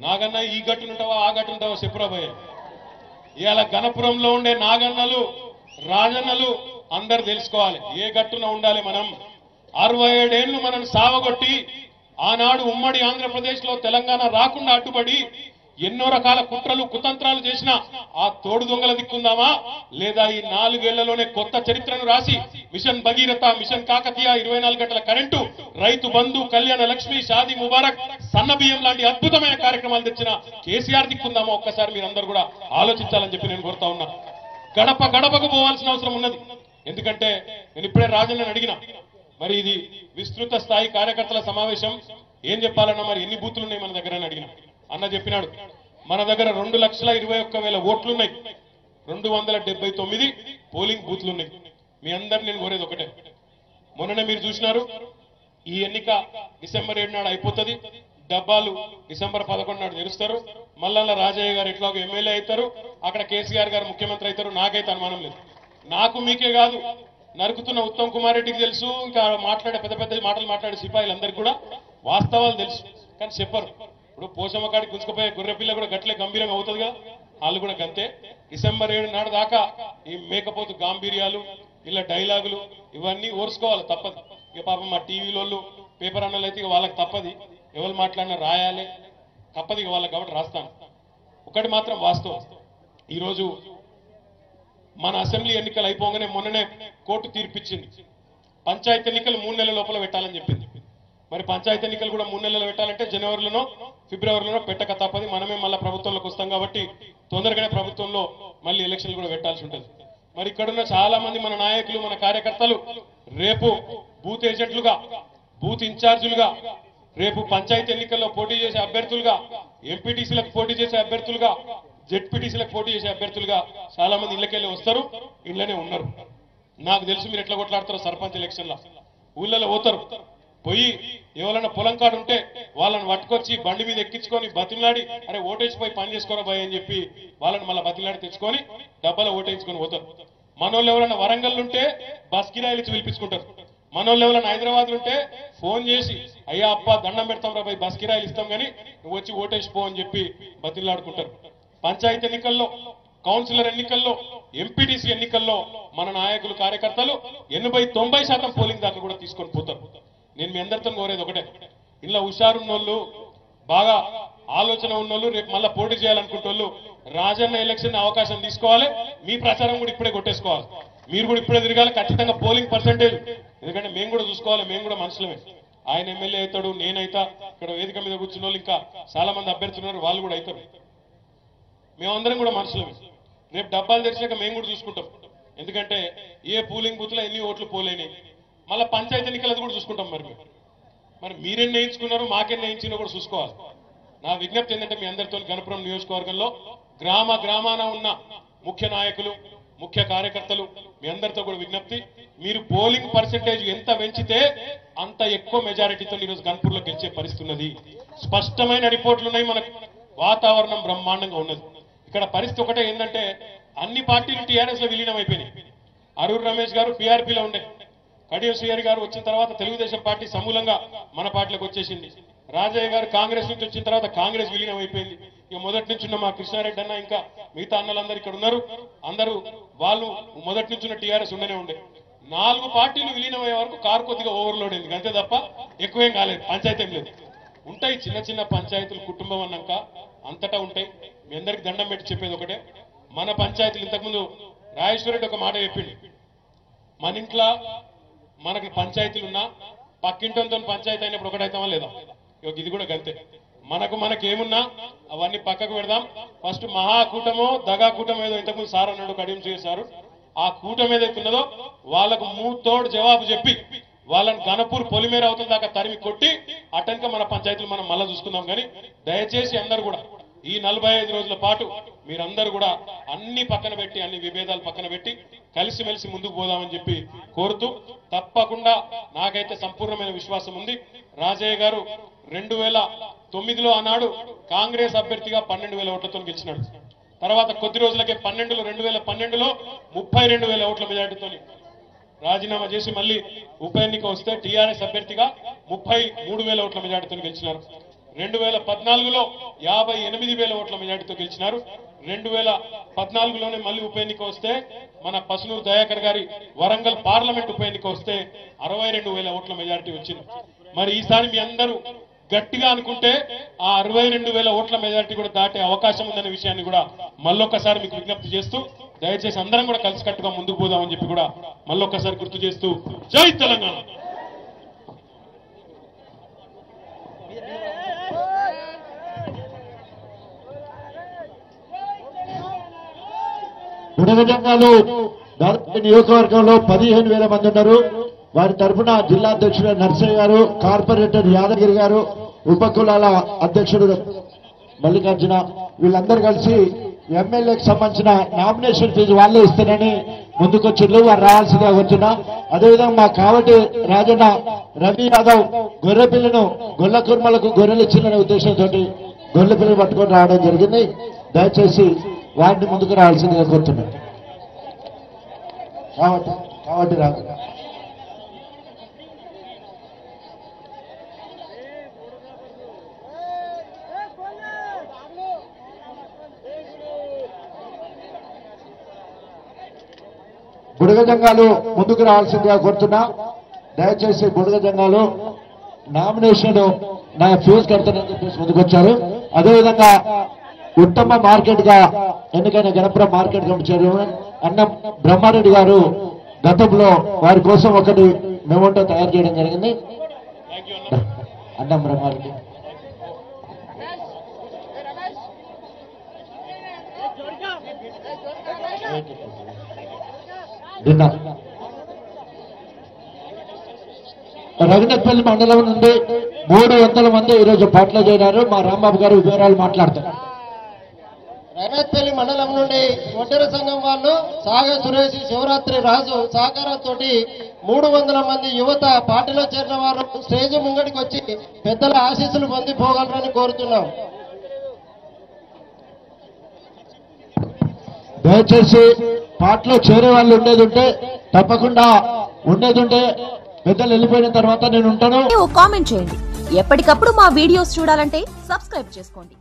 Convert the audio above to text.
నాగన్న ఈ గట్టునుంటావా ఆ గట్టునుంటావా చెప్పురాబోయే ఇవాళ గణపురంలో ఉండే నాగన్నలు రాజన్నలు అందరు తెలుసుకోవాలి. ఏ గట్టున ఉండాలి మనం? అరవై ఏడేళ్ళు మనం సావగొట్టి ఆనాడు ఉమ్మడి ఆంధ్రప్రదేశ్లో తెలంగాణ రాకుండా అడ్డుపడి ఎన్నో రకాల కుట్రలు కుతంత్రాలు చేసిన ఆ తోడు దొంగల దిక్కుందామా? లేదా ఈ నాలుగేళ్ళలోనే కొత్త చరిత్రను రాసి మిషన్ భగీరథ మిషన్ కాకతీయ ఇరవై నాలుగు గంటల కరెంటు రైతు బంధు కళ్యాణ లక్ష్మి షాదీ ముబారక్ సన్న బియ్యం లాంటి అద్భుతమైన కార్యక్రమాలు తెచ్చిన కేసీఆర్ దిక్కుందామా? ఒక్కసారి మీరందరూ కూడా ఆలోచించాలని చెప్పి నేను కోరుతా ఉన్నా. గడప గడపకు పోవాల్సిన అవసరం ఉన్నది. ఎందుకంటే నేను ఇప్పుడే రాజన్నని అడిగిన మరి ఇది విస్తృత స్థాయి కార్యకర్తల సమావేశం ఏం చెప్పాలన్నా మరి ఎన్ని బూతులు ఉన్నాయి మన దగ్గర అని అడిగిన. అన్న చెప్పినాడు. మన దగ్గర రెండు లక్షల ఇరవై ఒక్క వేల ఓట్లున్నాయి. రెండు వందల డెబ్బై తొమ్మిది పోలింగ్ బూత్లున్నాయి. మీ అందరు నేను కోరేది ఒకటే. మొన్ననే మీరు చూసినారు ఈ ఎన్నిక డిసెంబర్ ఏడు నాడు అయిపోతుంది. డబ్బాలు డిసెంబర్ పదకొండు నాడు తెరుస్తారు. మల్లన్న రాజయ్య గారు ఎట్లాగో ఎమ్మెల్యే అవుతారు. అక్కడ కేసీఆర్ గారు ముఖ్యమంత్రి అవుతారు. నాకైతే అనుమానం లేదు. నాకు మీకే కాదు. నరుకుతున్న ఉత్తమ్ కుమార్ రెడ్డికి తెలుసు. ఇంకా మాట్లాడే పెద్ద పెద్ద మాటలు మాట్లాడే సిపాయిలందరికీ కూడా వాస్తవాలు తెలుసు. కానీ చెప్పరు. ఇప్పుడు పోషమ్మ కాడికి గుంజుకుపోయే గుర్రెపిల్ల కూడా గట్లే గంభీరంగా అవుతుందిగా. వాళ్ళు కూడా గంతే. డిసెంబర్ ఏడు నాడు దాకా ఈ మేకపోతు గాంభీర్యాలు ఇలా డైలాగులు ఇవన్నీ ఓర్చుకోవాలి తప్పదు. ఇక పాపం మా టీవీలోళ్ళు పేపర్ అన్నలు అయితే ఇక వాళ్ళకి తప్పది. ఎవరు మాట్లాడినా రాయాలి. తప్పది ఇక వాళ్ళకి కాబట్టి రాస్తాను. ఒకటి మాత్రం వాస్తవం. ఈరోజు మన అసెంబ్లీ ఎన్నికలు అయిపోగానే మొన్ననే కోర్టు తీర్పిచ్చింది. పంచాయతీ ఎన్నికలు మూడు నెలల లోపల పెట్టాలని చెప్పింది. మరి పంచాయతీ ఎన్నికలు కూడా మూడు నెలలు పెట్టాలంటే జనవరిలోనో ఫిబ్రవరిలో పెట్టక తప్పది. మనమే మళ్ళీ ప్రభుత్వంలోకి వస్తాం కాబట్టి తొందరగానే ప్రభుత్వంలో మళ్ళీ ఎలక్షన్లు కూడా పెట్టాల్సి ఉంటుంది. మరి ఇక్కడున్న చాలా మంది మన నాయకులు మన కార్యకర్తలు రేపు బూత్ ఏజెంట్లుగా బూత్ ఇన్ఛార్జీలుగా రేపు పంచాయతీ ఎన్నికల్లో పోటీ చేసే అభ్యర్థులుగా ఎంపీటీసీలకు పోటీ చేసే అభ్యర్థులుగా జెడ్పీటీసీలకు పోటీ చేసే అభ్యర్థులుగా చాలా మంది ఇళ్ళకెళ్ళి వస్తారు. ఇళ్ళనే ఉన్నారు. నాకు తెలుసు మీరు ఎట్లా కొట్లాడతారు సర్పంచ్ ఎలక్షన్లో. ఊళ్ళలో పోతారు. పోయి ఎవరైనా పొలం కాడు ఉంటే వాళ్ళని పట్టుకొచ్చి బండి మీద ఎక్కించుకొని బతిలాడి అరే ఓటేసి పోయి పని చేసుకోరా భయ అని చెప్పి వాళ్ళని మళ్ళీ బతిలాడి తెచ్చుకొని డబ్బాలో ఓటేయించుకొని పోతారు. మనోళ్ళు ఎవరైనా వరంగల్ ఉంటే బస్ కిరాయిలు పిలిపించుకుంటారు. మనోళ్ళు ఎవరైనా హైదరాబాద్ ఉంటే ఫోన్ చేసి అయ్యా అప్ప దండం పెడతాం రా బస్ కిరాయిలు ఇస్తాం కానీ నువ్వు వచ్చి ఓటేసి పో అని చెప్పి బతిలాడుకుంటారు పంచాయతీ ఎన్నికల్లో కౌన్సిలర్ ఎన్నికల్లో ఎంపీటీసీ ఎన్నికల్లో మన నాయకులు కార్యకర్తలు ఎనభై తొంభై శాతం పోలింగ్ దాకా కూడా తీసుకొని పోతారు. నేను మీ అందరితో కోరేది ఒకటే. ఇలా హుషారున్నోళ్ళు బాగా ఆలోచన ఉన్నోళ్ళు రేపు మళ్ళీ పోటీ చేయాలనుకుంటోళ్ళు రాజన్న ఎలక్షన్ అవకాశం తీసుకోవాలి మీ ప్రచారం కూడా ఇప్పుడే కొట్టేసుకోవాలి. మీరు కూడా ఇప్పుడే తిరగాలి ఖచ్చితంగా పోలింగ్ పర్సంటేజ్. ఎందుకంటే మేము కూడా చూసుకోవాలి మేము కూడా మనుషులమే ఆయన ఎమ్మెల్యే అవుతాడు నేనైతా ఇక్కడ వేదిక మీద కూర్చున్న వాళ్ళు ఇంకా చాలా మంది అభ్యర్థులు ఉన్నారు వాళ్ళు కూడా అవుతారు. మేమందరం కూడా మనుషులమే రేపు డబ్బాలు తెరిచాక మేము కూడా చూసుకుంటాం. ఎందుకంటే ఏ పోలింగ్ బూత్లో ఎన్ని ఓట్లు పోలేని మళ్ళీ పంచాయతీ ఎన్నికలది కూడా చూసుకుంటాం మరి మేము మరి మీరెన్ని వేయించుకున్నారు మాకెన్ని వేయించినా కూడా చూసుకోవాలి. నా విజ్ఞప్తి ఏంటంటే మీ అందరితో గణపురం నియోజకవర్గంలో గ్రామ గ్రామాన ఉన్న ముఖ్య నాయకులు ముఖ్య కార్యకర్తలు మీ అందరితో కూడా విజ్ఞప్తి. మీరు పోలింగ్ పర్సెంటేజ్ ఎంత పెంచితే అంత ఎక్కువ మెజారిటీతో ఈరోజు గన్పూర్లో గెలిచే పరిస్థితి ఉన్నది. స్పష్టమైన రిపోర్ట్లు ఉన్నాయి మనకు. వాతావరణం బ్రహ్మాండంగా ఉన్నది. ఇక్కడ పరిస్థితి ఒకటే ఏంటంటే అన్ని పార్టీలు టీఆర్ఎస్లో విలీనం అయిపోయినాయి. అరూర్ రమేష్ గారు పీఆర్పీలో ఉండే. కడియం శ్రీహరి గారు వచ్చిన తర్వాత తెలుగుదేశం పార్టీ సమూలంగా మన పార్టీలోకి వచ్చేసింది. రాజయ్య గారు కాంగ్రెస్ నుంచి వచ్చిన తర్వాత కాంగ్రెస్ విలీనం అయిపోయింది. ఇక మొదటి నుంచి ఉన్న మా కృష్ణారెడ్డి అన్న ఇంకా మిగతా అన్నలందరూ ఇక్కడ ఉన్నారు. అందరూ వాళ్ళు మొదటి నుంచి ఉన్న టీఆర్ఎస్ ఉండనే ఉండే. నాలుగు పార్టీలు విలీనం అయ్యే వరకు కారు కొద్దిగా ఓవర్లోడ్ అయింది. అంతే తప్ప ఎక్కువేం కాలేదు. పంచాయతీ ఏం లేదు. ఉంటాయి చిన్న చిన్న పంచాయతీలు కుటుంబం అన్నాక అంతటా ఉంటాయి. మీ అందరికి దండం పెట్టి చెప్పేది ఒకటే. మన పంచాయతీలు ఇంతకుముందు రాజేశ్వరరెడ్డి ఒక మాట చెప్పింది మన ఇంట్లో మనకి పంచాయతీలు ఉన్నా పక్కింటితో పంచాయతీ అయినప్పుడు ఒకటైతామా లేదా? ఇక ఇది కూడా గంతే. మనకు మనకేమున్నా అవన్నీ పక్కకు పెడదాం. ఫస్ట్ మహాకూటమో దగా కూటమో ఏదో ఇంతకుముందు సార్ అన్నాడు కడియం చేశారు ఆ కూటమి ఏదైతే ఉన్నదో వాళ్ళకు మూతోడు జవాబు చెప్పి వాళ్ళని గణపూర్ పొలిమేర అవుతుంది దాకా తరిమి కొట్టి అటంక మన పంచాయతీలు మనం మళ్ళా చూసుకుందాం కానీ దయచేసి అందరు కూడా ఈ నలభై ఐదు రోజుల పాటు మీరందరూ కూడా అన్ని పక్కన పెట్టి అన్ని విభేదాలు పక్కన పెట్టి కలిసిమెలిసి ముందుకు పోదామని చెప్పి కోరుతూ తప్పకుండా నాకైతే సంపూర్ణమైన విశ్వాసం ఉంది. రాజయ్య గారు రెండు వేల తొమ్మిదిలో ఆనాడు కాంగ్రెస్ అభ్యర్థిగా పన్నెండు వేల ఓట్లతో గెలిచినాడు. తర్వాత కొద్ది రోజులకే పన్నెండులో రెండు వేల పన్నెండులో ముప్పై రెండు వేల ఓట్ల మెజార్టీతో రాజీనామా చేసి మళ్ళీ ఉప ఎన్నిక వస్తే టీఆర్ఎస్ అభ్యర్థిగా ముప్పై మూడు వేల ఓట్ల మెజార్టీతో గెలిచినారు. రెండు వేల పద్నాలుగులో యాభై ఎనిమిది వేల ఓట్ల మెజార్టీతో గెలిచినారు. రెండు వేల పద్నాలుగులోనే మళ్ళీ ఉప ఎన్నిక వస్తే మన పసునూరు దయాకర్ గారి వరంగల్ పార్లమెంట్ ఉప ఎన్నిక వస్తే అరవై రెండు వేల ఓట్ల మెజారిటీ వచ్చింది. మరి ఈసారి మీ అందరూ గట్టిగా అనుకుంటే ఆ అరవై రెండు వేల ఓట్ల మెజారిటీ కూడా దాటే అవకాశం ఉందనే విషయాన్ని కూడా మళ్ళొక్కసారి మీకు విజ్ఞప్తి చేస్తూ దయచేసి అందరం కూడా కలిసికట్టుగా ముందుకు పోదామని చెప్పి కూడా మళ్ళొక్కసారి గుర్తు చేస్తూ జై తెలంగాణ! గుణగజంగాలు దాదాపు నియోజకవర్గంలో పదిహేను వేల మంది ఉన్నారు. వారి తరఫున జిల్లా అధ్యక్షుడు నర్సయ్య గారు కార్పొరేటర్ యాదగిరి గారు ఉపకులాల అధ్యక్షుడు మల్లికార్జున వీళ్ళందరూ కలిసి ఎమ్మెల్యేకి సంబంధించిన నామినేషన్ ఫీజు వాళ్ళే ఇస్తారని ముందుకొచ్చిండ్రు. వారు రావాల్సిందిగా వచ్చిన అదేవిధంగా మా కావటి రాజన్న రవి యాదవ్ గొర్రె పిల్లను గొల్ల కుర్మలకు గొర్రెలు ఇచ్చిందనే ఉద్దేశంతో గొర్రె పిల్లని పట్టుకొని రావడం జరిగింది. దయచేసి వాటిని ముందుకు రావాల్సిందిగా కోరుతున్నాను కాబట్టి కాబట్టి రాదు బుడగ జంగాలు ముందుకు రావాల్సిందిగా కోరుతున్నా. దయచేసి బుడగ జంగాలు నామినేషన్ నా ఫీజు కడతానని చెప్పేసి ముందుకు వచ్చారు అదేవిధంగా ఉత్తమ మార్కెట్గా ఎన్నికైన Ganapuram market committee chairman Brahmareddy garu గతంలో వారి కోసం ఒకటి మెమోటో తయారు చేయడం జరిగింది. అన్న అన్నం బ్రహ్మారెడ్డి. నిన్న రఘునపల్లి మండలం నుండి మూడు వందల మంది ఈరోజు పాటలు చేరారు మా రాంబాబు గారు వివరాలు మాట్లాడతారు. రైమత్పల్లి మండలం నుండి ఒంటరి సంఘం వాళ్ళు సాగ సురేష్ శివరాత్రి రాజు సహకారంతో మూడు వందల మంది యువత పార్టీలో చేరిన వారు స్టేజ్ ముంగడికి వచ్చి పెద్దల ఆశీస్సులు పొంది పోగలరని కోరుతున్నాం. దయచేసి పాటలో చేరే వాళ్ళు ఉండేది ఉంటే తప్పకుండా ఉండేది ఉంటే పెద్దలు వెళ్ళిపోయిన తర్వాత నేను ఉంటాను. కామెంట్ చేయండి. ఎప్పటికప్పుడు మా వీడియోస్ చూడాలంటే సబ్స్క్రైబ్ చేసుకోండి.